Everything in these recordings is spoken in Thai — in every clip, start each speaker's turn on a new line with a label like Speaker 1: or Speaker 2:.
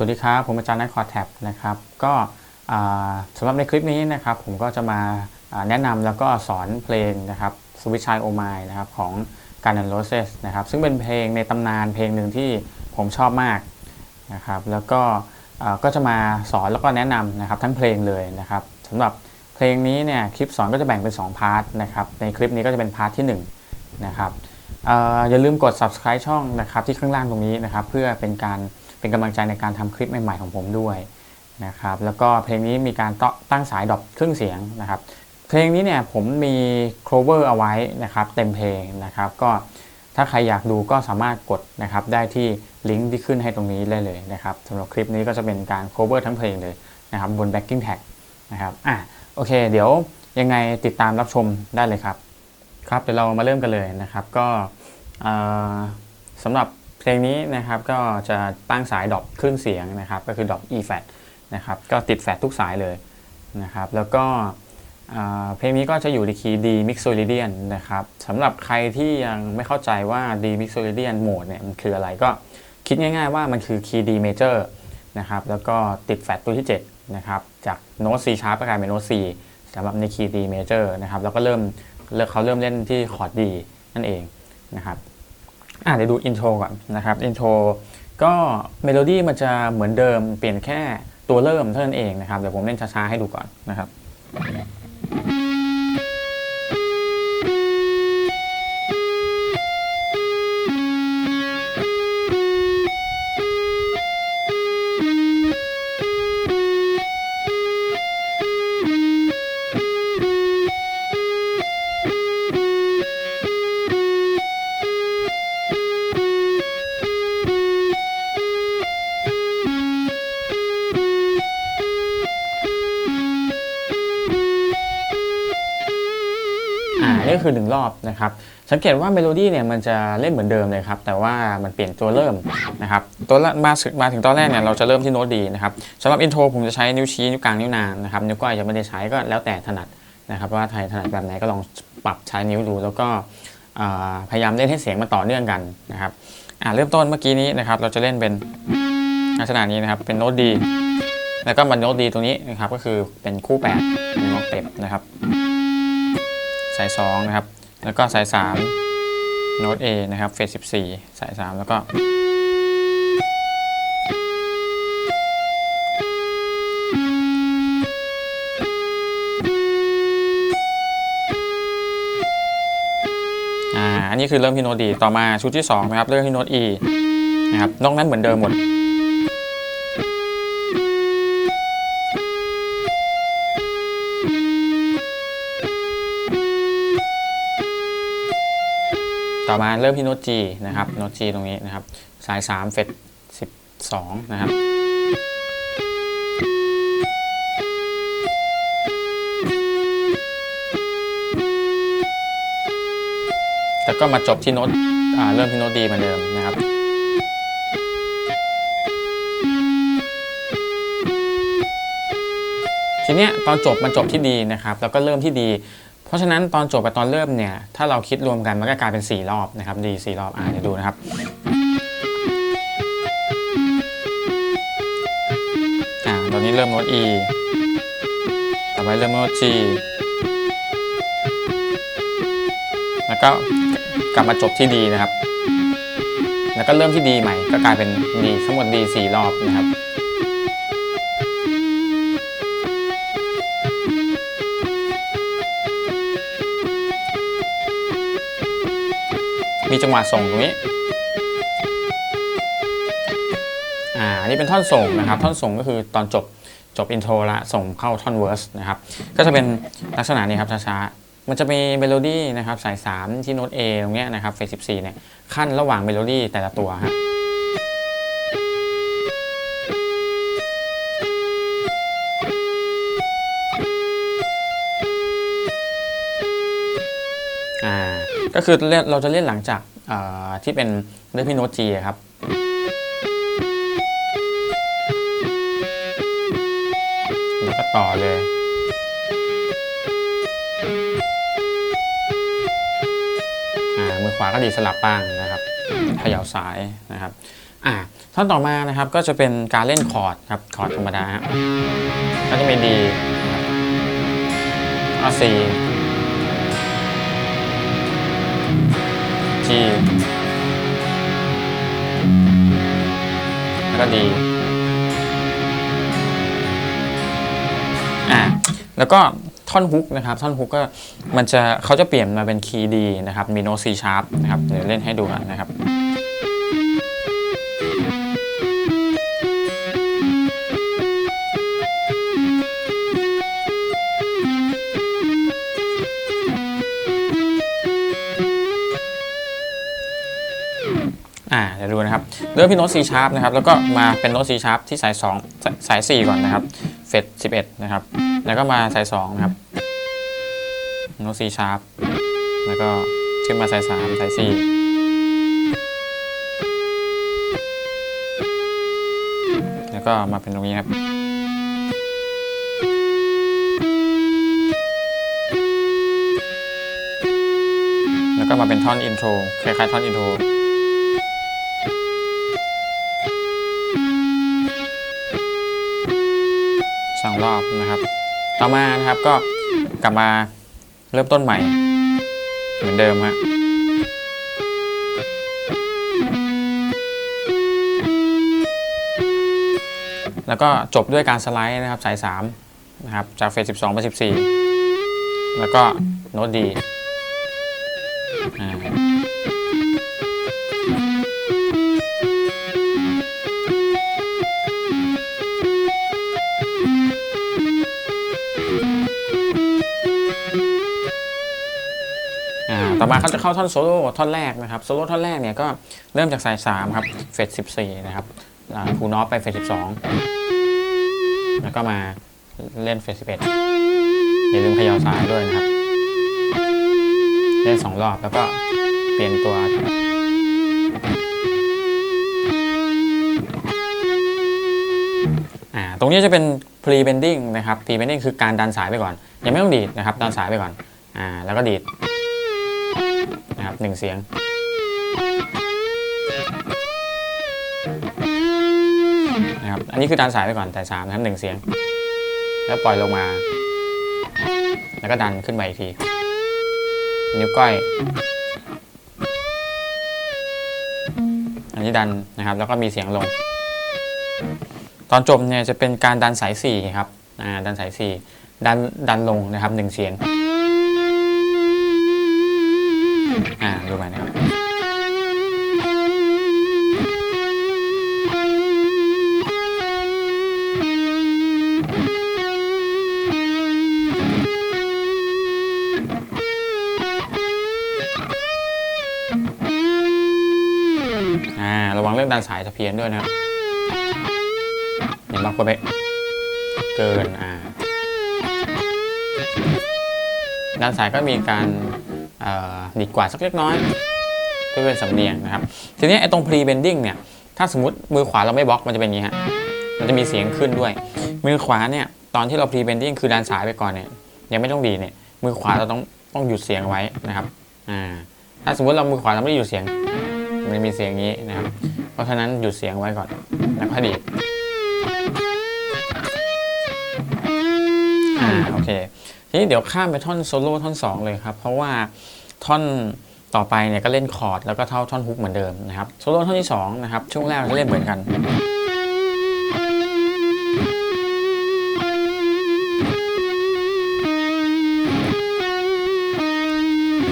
Speaker 1: สวัสดีครับ ผมอาจารย์นัทคอร์แท็บนะครับ ก็สำหรับในคลิปนี้นะครับ ผมก็จะมาแนะนำแล้วก็สอนเพลงนะครับสวิชัยโอไมนะครับของ Guns N' Roses นะครับ ซึ่งเป็นเพลงในตำนานเพลงหนึ่งที่ผมชอบมากนะครับ แล้วก็ก็จะมาสอนแล้วก็แนะนำนะครับทั้งเพลงเลยนะครับสำหรับเพลงนี้เนี่ยคลิปสอนก็จะแบ่งเป็น 2 พาร์ทนะครับ ในคลิปนี้ก็จะเป็นพาร์ทที่1นะครับเอ่ออย่าลืมกด subscribe ช่องนะครับที่ข้างล่างตรงนี้นะครับ เพื่อเป็นการ เป็นกำลังใจในการทำคลิปใหม่ๆของผมด้วยนะครับแล้วก็เพลงนี้มีการตั้งสายดรอปเครื่องเสียงนะครับเพลงนี้เนี่ยผมมี cover เอาไว้นะครับเต็มเพลงนะครับก็ถ้าใครอยากดูก็สามารถกดนะครับได้ที่ลิงก์ที่ขึ้นให้ตรงนี้ได้เลยนะครับสำหรับคลิปนี้ก็จะเป็นการ cover ทั้งเพลงเลยนะครับบน backing tag นะครับอะโอเค เดี๋ยวยังไงติดตามรับชมได้เลยครับครับเดี๋ยวเรามาเริ่มกันเลยนะครับก็สำหรับ ลงนี้นะครับก็จะตั้งสายดรอปครื่องเสียงนะครับ ก็คือดรอป e flat นะครับก็ติดแฟลทุกสายเลยนะครับแล้วก็เพลงนี้ก็จะอยู่ในคีย์ D Mixolydian นะครับสำหรับใครที่ยังไม่เข้าใจว่า D Mixolydian mode เนี่ยมันคืออะไรก็คิดง่ายๆว่ามันคือคีย์ D major นะครับแล้วก็ติดแฟลตตัวที่7นะครับจากโน้ต C sharp ก็กลายเป็นโน้ต C สำหรับในคีย์ D major นะครับแล้วก็เริ่มเริ่มเขาเริ่มเล่นที่คอร์ด D นั่นเองนะครับ อะเดี๋ยวดูอินโทรก่อนนะครับอินโทรก็เมโลดี้มันจะเหมือนเดิมเปลี่ยนแค่ตัวเริ่มเท่านั้นเองนะครับเดี๋ยวผมเล่นช้าๆให้ดูก่อนนะครับ คือหนึ่งรอบนะครับสังเกตว่าเมโลดี้เนี่ยมันจะเล่นเหมือนเดิมเลยครับแต่ว่ามันเปลี่ยนตัวเริ่มนะครับตัวมาถึงมาถึงตอนแรกเนี่ยเราจะเริ่มที่โน้ตดีนะครับสำหรับอินโทรผมจะใช้นิ้วชี้นิ้วกลางนิ้วนางนะครับนิ้วก้อยจะไม่ได้ใช้ก็แล้วแต่ถนัดนะครับว่าใครถนัดแบบไหนก็ลองปรับใช้นิ้วดู แล้วก็พยายามเล่นให้เสียงมันต่อเนื่องกันนะครับเริ่มต้นเมื่อกี้นี้นะครับเราจะเล่นเป็นลักษณะนี้นะครับเป็นโน้ตดีแล้วก็มาโน้ตดีตรงนี้นะครับก็คือเป็นคู่แปดในโน้ตเต็มนะครับ สาย 2 นะครับ แล้วก็สาย 3 โน้ต A นะครับเฟส14 สาย 3 แล้วก็ อ่า อันนี้คือเริ่มที่โน้ตดีต่อมาชุดที่2นะครับ เริ่มที่โน้ต E นะครับ นอกนั้นเหมือนเดิมหมด ต่อมาเริ่มที่โน้ต G นะครับโน้ต G ตรงนี้นะครับ สาย 3 เฟส12 นะครับ แล้วก็มาจบที่โน้ตเริ่มที่โน้ตดีเหมือนเดิมนะครับทีเนี้ยตอนจบมันจบที่ดีนะครับ แล้วก็เริ่มที่ดี เพราะฉะนั้นตอนจบกับตอนเริ่มเนี่ย ถ้าเราคิดรวมกันมันก็กลายเป็น 4 รอบนะครับดี4รอบอ่าเดี๋ยวดูนะครับ อ่า ตอนนี้เริ่มโน้ต E ต่อไปเริ่มโน้ต G แล้วก็กลับมาจบที่ดีนะครับ แล้วก็เริ่มที่ดีใหม่ ก็กลายเป็นดีทั้งหมดดี4รอบนะครับ มีจังหวะส่งตรงนี้อ่าอันนี้เป็นท่อนส่งนะครับ ท่อนส่งก็คือตอนจบจบอินโทรละส่งเข้าท่อนเวอร์สนะครับก็จะเป็นลักษณะนี้ครับช้าๆมันจะมีเมโลดี้นะครับสาย 3 ที่โน้ต A ตรงเนี้ยนะครับเฟสสิเนี่ยขั้นระหว่างเมโลดี้แต่ละตัวครับ ก็คือเราจะเล่นหลังจากที่เป็นเรื่อพี่โน้ต G อะครับแล้วก็ต่อเลย มือขวาก็ดีสลับบ้างนะครับเขย่าสายนะครับอ่าท่อนต่อมานะครับก็จะเป็นการเล่นคอร์ดครับคอร์ดธรรมดาก็จะมี D นะค ที่แล้วก็ดีอ่าแล้วก็ท่อนฮุกนะครับท่อนฮุกก็มันจะเขาจะเปลี่ยนมาเป็นคีย์ดีนะครับมีโน้ต C sharp นะครับเดี๋ยวเล่นให้ดูกันนะครับ เริ่มที่โน้ต C sharp นะครับ แล้วก็มาเป็นโน้ต C sharp ที่สาย2สายสาย 4 ก่อนนะครับ เฟด11 นะครับ แล้วก็มาสาย 2 นะครับ โน้ต C sharp แล้วก็ขึ้นมาสาย 3 สาย 4 แล้วก็มาเป็นตรงนี้ครับแล้วก็มาเป็นท่อนอินโทรคล้ายๆท่อนอินโทร องรอบนะครับ ต่อมานะครับก็กลับมาเริ่มต้นใหม่ เหมือนเดิมฮะแล้วก็จบด้วยการสไลด์นะครับสาย3นะครับจากเฟส 12ไป14 แล้วก็โน้ตดีอ่า อ่าต่อมาเขาจะเข้าท่อนโซโล่ท่อนแรกนะครับโซโล่ท่อนแรกเนี่ยก็เริ่มจากสาย3ครับเฟส14 นะครับคูนอฟไปเฟส12 แล้วก็มาเล่นเฟส11 อย่าลืมขย่าสายด้วยนะครับ เล่น 2 รอบแล้วก็เปลี่ยนตัวอ่าตรงนี้จะเป็น pre bending นะครับ pre bending คือการดันสายไปก่อน ยังไม่ต้องดีดนะครับ ดันสายไปก่อน อ่า แล้วก็ดีด หนึ่งเสียง นะครับ อันนี้คือดันสายไปก่อนแต่สามนะครับหนึ่งเสียง แล้วปล่อยลงมา แล้วก็ดันขึ้นไปอีกที นิ้วก้อย อันนี้ดันนะครับ แล้วก็มีเสียงลง ตอนจบเนี่ยจะเป็นการดันสายสี่ครับ อ่า ดันสายสี่ดันดันลงนะครับหนึ่งเสียง พี้ยนด้วยนะครับเห็นบางคนไปเกินอ่าด้านสายก็มีการดีกว่าสักเล็กน้อยเพื่อเป็นสำเนียงนะครับ ทีนี้ไอ้ตรง pre bending เนี่ย ถ้าสมมติมือขวาเราไม่บล็อกมันจะเป็นอย่างนี้ฮะมันจะมีเสียงขึ้นด้วย มือขวาเนี่ย ตอนที่เรา pre bending คือดันสายไปก่อนเนี่ย ยังไม่ต้องดีเนี่ย มือขวาเราต้องต้องหยุดเสียงไว้นะครับ อ่า ถ้าสมมติเรามือขวาเราไม่ได้หยุดเสียง มันมีเสียงนี้นะครับ เพราะฉะนั้นหยุดเสียงไว้ก่อนแล้วค่อดีดอ่าโอเค ทีนี้เดี๋ยวข้ามไปท่อนโซโล่ท่อน 2 เลยครับ เพราะว่าท่อนต่อไปเนี่ยก็เล่นคอร์ดแล้วก็เท่าท่อนฮุกเหมือนเดิมนะครับโซโล่ท่อนที่2นะครับช่วงแรกเราจะเล่นเหมือนกัน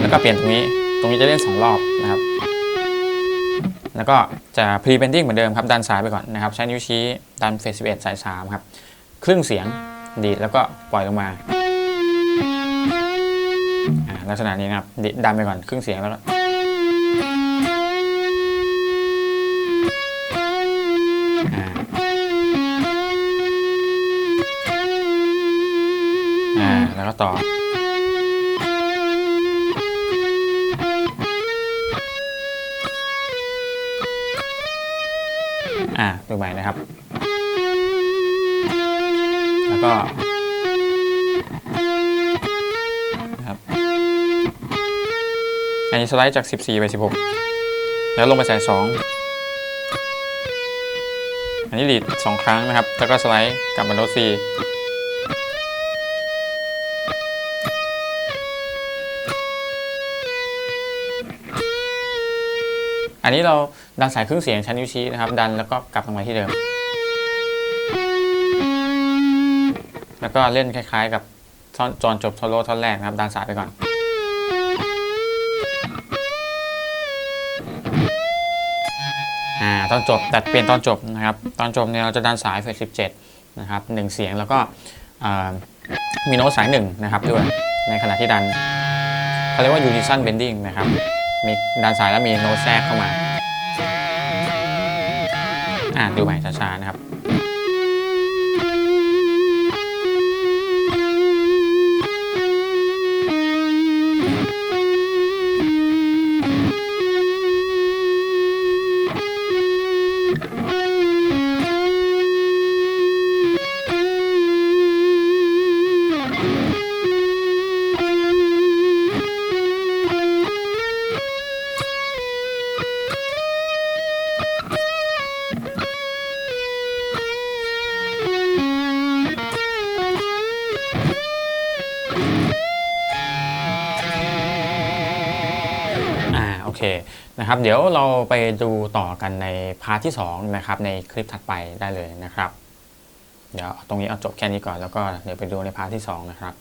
Speaker 1: แล้วก็เปลี่ยนตรงนี้ ตรงนี้จะเล่น 2 รอบนะครับ แล้วก็จะ pre bending เหมือนเดิมครับดันสายไปก่อนนะครับ ใช้นิ้วชี้ดันเฟส11สาย3ครับ ครึ่งเสียงดีดแล้วก็ปล่อยลงมาลักษณะนี้นะครับดิดันไปก่อนครึ่งเสียงแล้วก็อ่าแล้วก็ต่อ ก็อันนี้สไลด์จาก 14 ไป 16 แล้วลงไปใส่ 2 อันนี้ดีดสองครั้งนะครับ แล้วก็สไลด์กลับมาโน้ต C อันนี้เราดันสายครึ่งเสียงชั้นนิ้วชี้นะครับ ดันแล้วก็กลับลงมาที่เดิม แล้วก็เล่นคล้าย ๆ กับท่อนจอนจบโซโล่ท่อนแรกนะครับดันสายไปก่อน อ่าตอนจบตัดเปลี่ยนตอนจบนะครับ ตอนจบเนี่ยเราจะดันสายเฟส17นะครับหนึ่งเสียงแล้วก็มีโน้ตสายหนึ่งนะครับด้วยในขณะที่ดันเขาเรียกว่า unison bending นะครับ มีดันสายแล้วมีโน้ตแทรกเข้ามา อ่าดูใหม่ช้าๆนะครับ นะครับ เดี๋ยวเราไปดูต่อกันในพาร์ทที่ 2 นะครับ ในคลิปถัดไปได้เลยนะครับ เดี๋ยวตรงนี้เอาจบแค่นี้ก่อนแล้วก็เดี๋ยวไปดูในพาร์ทที่ 2 นะครับ